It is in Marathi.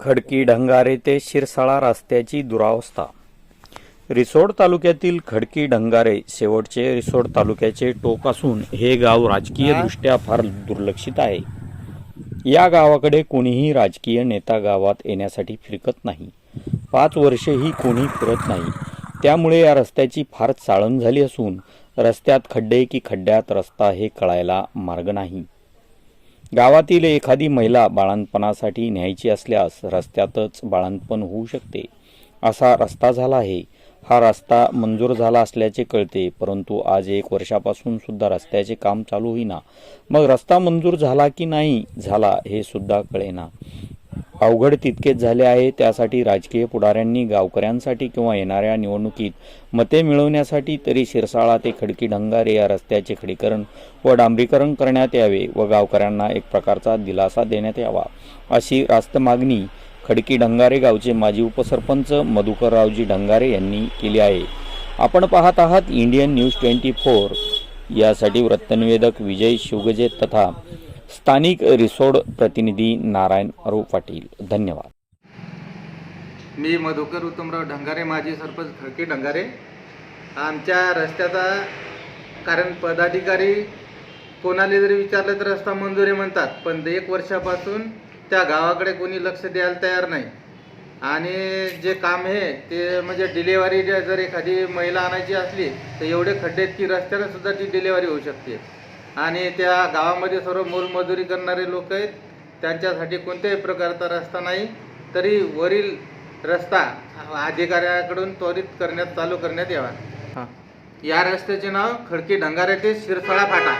खडकी ढंगारे ते शिरसाळा रस्त्याची दुरावस्था. रिसोड तालुक्यातील खडकी ढंगारे शेवटचे रिसोड तालुक्याचे टोक असून हे गाव राजकीयदृष्ट्या फार दुर्लक्षित आहे. या गावाकडे कोणीही राजकीय नेता गावात येण्यासाठी फिरकत नाही. पाच वर्षेही कोणी फिरत नाही. त्यामुळे या रस्त्याची फार चाळण झाली असून रस्त्यात खड्डे की खड्ड्यात रस्ता हे कळायला मार्ग नाही. गावातील एखादी महिला बाळंतपणासाठी न्यायची असल्यास रस्त्यातच बाळणपण होऊ शकते. असा रस्ता झाला आहे. हा रस्ता मंजूर झाला असल्याचे कळते परंतु आज एक वर्षापासून सुद्धा रस्त्याचे काम चालू होईना. मग रस्ता मंजूर झाला की नाही झाला हे सुद्धा कळेना. अवघड तितकेच झाले आहे. त्यासाठी राजकीय पुढाऱ्यांनी गावकऱ्यांसाठी किंवा येणाऱ्या निवडणुकीत मते मिळवण्यासाठी तरी शिरसाळा ते खडकी ढंगारे या रस्त्याचे खडीकरण व डांबरीकरण करण्यात यावे व गावकऱ्यांना एक प्रकारचा दिलासा देण्यात यावा अशी रास्त मागणी खडकी ढंगारे गावचे माजी उपसरपंच मधुकररावजी ढंगारे यांनी केली आहे. आपण पाहत आहात इंडियन न्यूज ट्वेंटी फोर. यासाठी वृत्तनिवेदक विजय शिवगजे तथा स्थानिक रिसोड प्रतिनिधी नारायण अरू पाटील. धन्यवाद. मी मधुकर उत्तमराव ढंगारे माजी सरपंच खडके ढंगारे. आमच्या रस्त्याचा कारण पदाधिकारी कोणाला जरी विचारलं तर रस्ता मंजूर आहे म्हणतात पण एक वर्षापासून त्या गावाकडे कोणी लक्ष द्यायला तयार नाही. आणि जे काम आहे ते म्हणजे डिलेवरी जर एखादी महिला आणायची असली तर एवढे खड्डे आहेत की रस्त्याला सुद्धा ती डिलेवरी होऊ शकते. आणि त्या गावामध्ये सर्व मोलमजुरी करणारे लोक आहेत. त्यांच्यासाठी कोणत्याही प्रकारचा रस्ता नाही. तरी वरील रस्ता अधिकाऱ्याकडून त्वरित करण्यात चालू करण्यात यावा. या रस्त्याचे नाव खडकी ढंगारे ते शिरसाळा फाटा.